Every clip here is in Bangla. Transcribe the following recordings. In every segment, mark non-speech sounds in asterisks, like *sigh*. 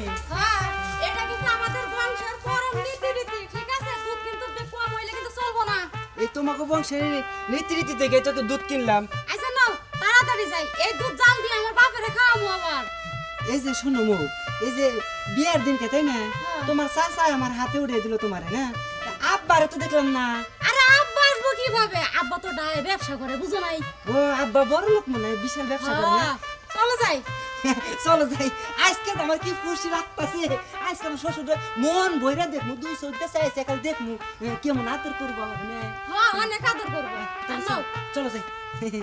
তুমি হ্যাঁ এটা কিন্তু আমাদের বংশের পরম নীতি রীতি ঠিক আছে? দুধ কিন্তু কম হইলে কিন্তু চলবো না। এই তোমাকে বংশের নীতি রীতি থেকে তো দুধ কিনলাম। আচ্ছা নাও তাড়াতাড়ি যাই। এই দুধ জাল দিয়ে আমার বাপেরে খাওয়াবো আবার। এই যে শোনো মৌ এই যে বিয়ার দিনকে তাই না? হ্যাঁ। তোমার চাচা আমার হাতে উড়িয়ে দিল তোমার না? আব্বারে তো দেখলাম না। আরে আব্বা আসব কীভাবে? আব্বা তো ডায়ে ব্যবসা করে বুঝো নাই? ও আব্বা বড় লোক মনে হয় বিশাল ব্যবসা করে না? হ্যাঁ, চলো যাই। *laughs* চলো যাই। আজকে তো আমার কি খুশি লাগতাছে? আজকে আমার শ্বশুর মন ভইরা দেখমু দুই চৌদ্দ চাইছে কাল দেখমু কেমন আদর করব আমার হ্যাঁ অনেক আদর করব। চলো যাই *laughs*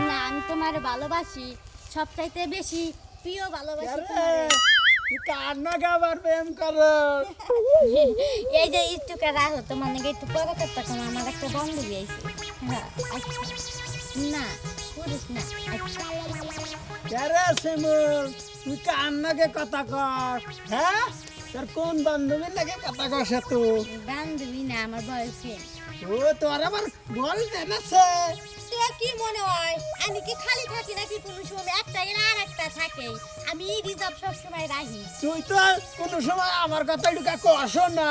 না আমি তোমার ভালোবাসি সবচাইতে বেশি প্রিয় ভালোবাসি কার নাকি আবার প্রেম করো। *laughs* এই যে ইটুকে রাখো তোমার নাকি একটু পরে করতে আমার একটা বান্ধবী আইছে হ্যাঁ আচ্ছা। না না তুই কার নাকি কথা কর হ্যাঁ? তোর কোন বান্ধবীর কথা কস তুই বান্ধবী না আমার ও তোর আবার বল দেনাছে তো কি মনে হয়? আমি কি খালি থাকি নাকি কোনো সময় একটা গেলে আর একটা থাকে? আমি রিজার্ভ সবসময় রাখি তুই তো কোনো সময় আমার কথা ঢুকা কস না।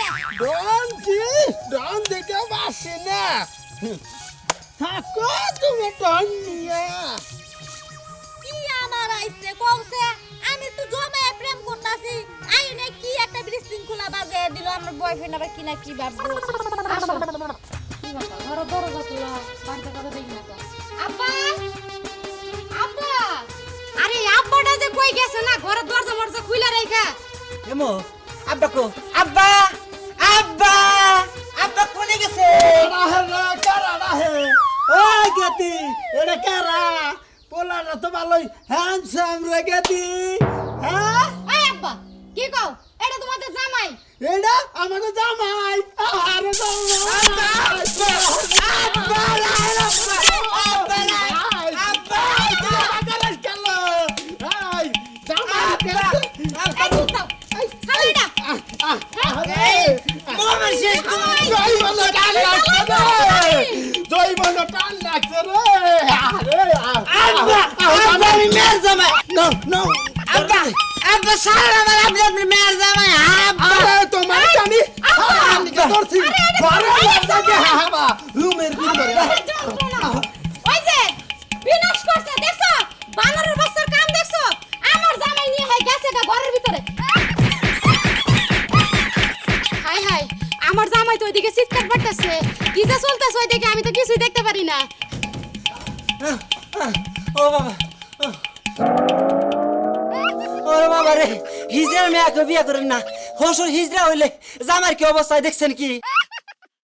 না। ডন কি ডন দিতে পারছি না হুম। থাকো তুমি ডন নিয়ে কি আমার আইছে কওছে? আমি তো জমায়ে প্রেম করতাছি। আই না কি একটা বিশৃঙ্খলা বাজে দিল আমার বয়ফ্রেন্ড আবার কি না কি ভাববো আসো। কি ব্যাপার? ঘর দরজা খোলা বাড়িতে কথা দেখি না তো। আব্বা! আব্বা! আরে আব্বাটা যে কই গেছে না? ঘরের দরজা মরজা খুলে রেখা এমো আব্বা কো? আব্বা! গেতি এটা কারা পোলাটা তো ভালোই হ্যান্ডসাম রে গেতি হ্যাঁ আব্বা কি কও এটা তোমাদের জামাই এটা আমাকে জামাই আরে জামাই নো নো আব্বা আব্বা সারা আমার আপনি আপনি মেয়ের জামাই আব্বা। আরে তোমার আমি আমি কে ধরছি। ঘরে লাগে হাবা রুমের ভিতরে। ওই যে বিনাশ করছে দেখছ? বানরের বাচ্চার কাম দেখছ? আমার জামাই নিয়ে হাই গেছে গা ঘরের ভিতরে। হাই হাই আমার জামাই তো ওইদিকে চিৎকার পাঠাচ্ছে কি যে চলতেছে ওইদিকে আমি তো কিছুই দেখতে পারি না। ও বাবা ও বাবা রে হিজড়ার মেয়াকে বিয়ে করেন না। হসুর হিজড়া হইলে জামার কি অবস্থায় দেখছেন কি?